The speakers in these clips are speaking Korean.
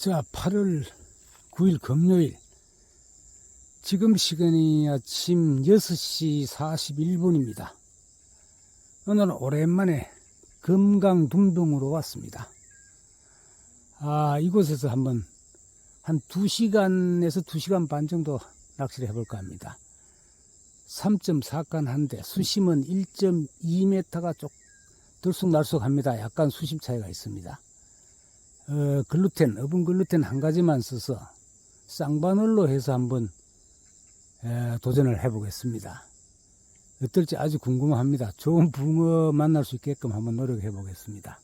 자, 8월 9일 금요일. 지금 시간이 아침 6시 41분입니다. 오늘은 오랜만에 금강둥둥으로 왔습니다. 아, 이곳에서 한번 한 2시간에서 2시간 반 정도 낚시를 해볼까 합니다. 3.4간 한데 수심은 1.2m가 쪽 들쑥날쑥합니다. 약간 수심 차이가 있습니다. 어, 글루텐, 어분 글루텐 한 가지만 써서 쌍바늘로 해서 한번 에, 도전을 해보겠습니다. 어떨지 아주 궁금합니다. 좋은 붕어 만날 수 있게끔 한번 노력해 보겠습니다.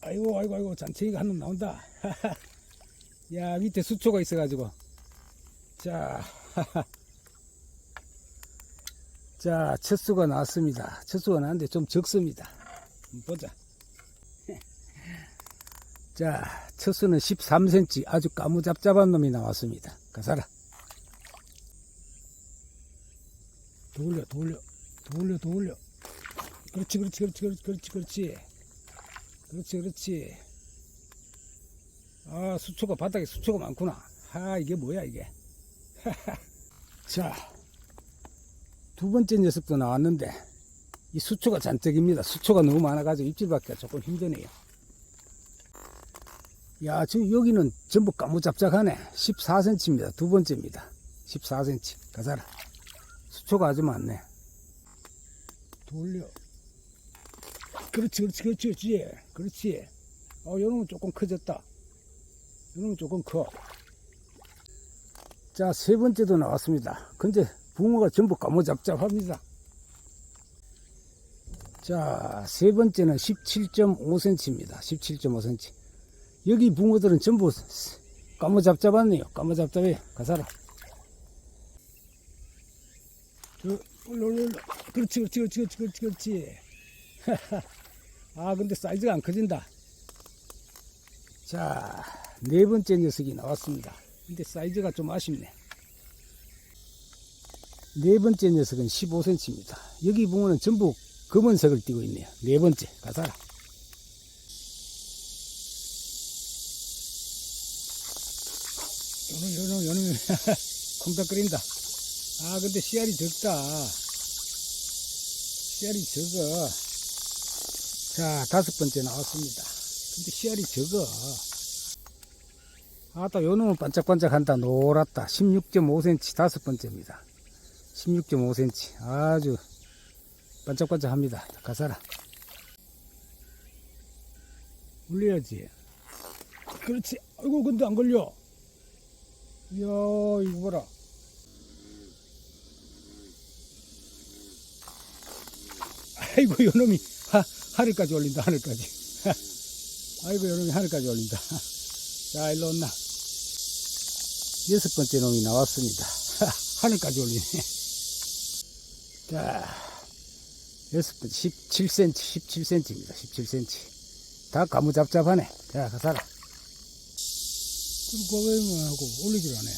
아이고, 아이고, 아이고, 잔챙이가 한 놈 나온다. 야, 밑에 수초가 있어가지고. 자, 자, 첫 수가 나왔습니다. 첫 수가 나왔는데 좀 적습니다. 보자. 자, 첫 수는 13cm 아주 까무잡잡한 놈이 나왔습니다. 가사라. 더 올려, 더 올려. 그렇지, 그렇지, 그렇지, 그렇지, 그렇지, 그렇지. 그렇지, 그렇지. 아, 수초가, 바닥에 수초가 많구나. 아, 이게 뭐야, 이게. 자, 두 번째 녀석도 나왔는데, 이 수초가 잔뜩입니다. 수초가 너무 많아가지고 입질 받기가 조금 힘드네요. 야, 지금 여기는 전부 까무잡잡하네. 14cm입니다. 두 번째입니다. 14cm. 가자라. 수초가 아주 많네. 돌려. 그렇지, 그렇지, 그렇지, 그렇지. 그렇지. 어, 요놈은 조금 커졌다. 요놈은 조금 커. 자, 세 번째도 나왔습니다. 근데 붕어가 전부 까무잡잡합니다. 자, 세 번째는 17.5cm입니다. 17.5cm. 여기 붕어들은 전부 까무잡잡하네요. 까무잡잡해. 가사라. 저, 올라, 올라, 그렇지, 그렇지, 그렇지, 그렇지, 그렇지. 아, 근데 사이즈가 안 커진다. 자, 네 번째 녀석이 나왔습니다. 근데 사이즈가 좀 아쉽네. 네 번째 녀석은 15cm입니다. 여기 붕어는 전부 검은색을 띠고 있네요. 네 번째, 가사라. 요놈, 요놈, 요놈, 콩닥거린다. 아, 근데 씨알이 적다. 씨알이 적어. 자, 다섯 번째 나왔습니다. 근데 씨알이 적어. 아따, 요 놈은 반짝반짝한다. 노랗다. 16.5cm 다섯 번째입니다. 16.5cm. 아주 반짝반짝합니다. 가사라. 올려야지. 그렇지. 아이고, 근데 안 걸려. 이야, 이거 봐라. 아이고, 요놈이 하, 하늘까지 올린다, 하늘까지. 아이고, 요놈이 하늘까지 올린다. 자, 일로 온나. 여섯 번째 놈이 나왔습니다. 하늘까지 올리네. 자, 여섯 번째, 17cm, 17cm입니다. 17cm. 다 가무잡잡하네. 자, 가사라. 고개만 하고 올리질 않아요.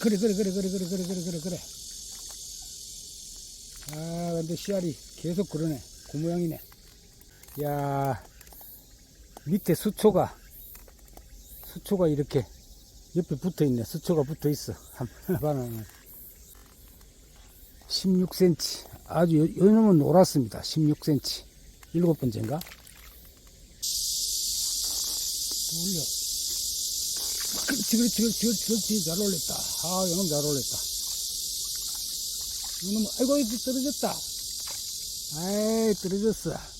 그래, 그래, 그래, 그래, 그래, 그래, 그래, 그래, 그래. 아, 근데 씨알이 계속 그러네. 그 모양이네. 야 밑에 수초가, 수초가 이렇게 옆에 붙어 있네. 수초가 붙어 있어. 한번 16cm. 아주, 요, 요 놈은 놀았습니다. 16cm. 일곱 번째인가? 또 올려. 그렇지, 그렇지, 그렇지, 그렇지. 잘 올렸다. 아, 요놈 잘 올렸다. 요놈, 아이고, 떨어졌다. 아이, 떨어졌어.